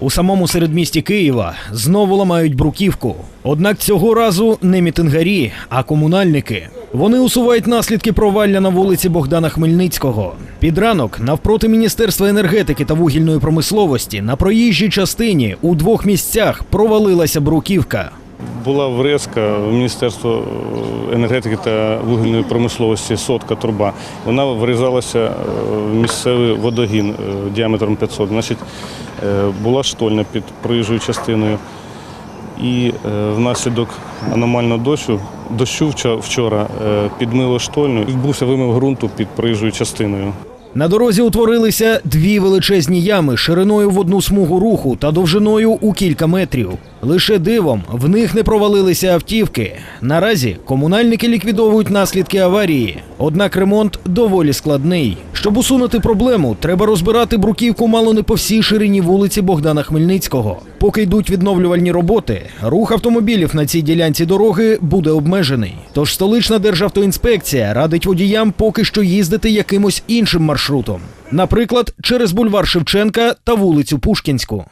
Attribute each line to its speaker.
Speaker 1: У самому середмісті Києва знову ламають бруківку. Однак цього разу не мітингарі, а комунальники. Вони усувають наслідки провалля на вулиці Богдана Хмельницького. Під ранок навпроти Міністерства енергетики та вугільної промисловості на проїжджій частині у двох місцях провалилася бруківка.
Speaker 2: Була врезка в Міністерство енергетики та вугільної промисловості сотка труба. Вона врізалася е, в місцевий водогін е, діаметром 500. Значить, е, була штольня під проїжджою частиною. І е, внаслідок аномального дощу, дощу вчора е, підмило штольню. Відбувся вимив ґрунту під проїжджою частиною.
Speaker 1: На дорозі утворилися дві величезні ями шириною в одну смугу руху та довжиною у кілька метрів. Лише дивом в них не провалилися автівки. Наразі комунальники ліквідовують наслідки аварії. Однак ремонт доволі складний. Щоб усунути проблему, треба розбирати бруківку мало не по всій ширині вулиці Богдана Хмельницького. Поки йдуть відновлювальні роботи, рух автомобілів на цій ділянці дороги буде обмежений. Тож столична державтоінспекція радить водіям поки що їздити якимось іншим маршрутом, наприклад, через бульвар Шевченка та вулицю Пушкінську.